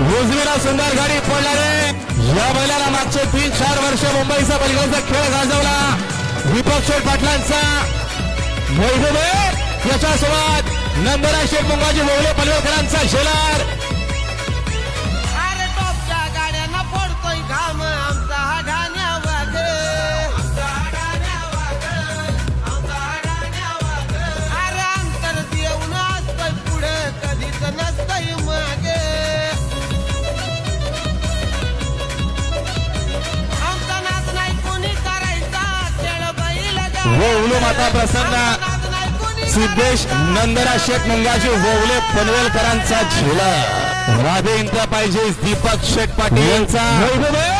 उजवीला सुंदर गाडी पडणारे या बैलाला मागचे तीन चार वर्ष मुंबईचा बैलगाडीचा खेळ गाजवला. दीपक शेठ पाटलांचा. वैभव याच्यासोबत नंदरा शेठ मुंगाजी मोगले पलवेकरांचा शेलार बैल माता प्रसन्न. सिद्धेश नंदरा शेठ मुंगाजी वोवले पनवेलकरांचा झेला. राधे इंद्रा पाहिजे दीपक शेठ पाटील यांचा. वैभव.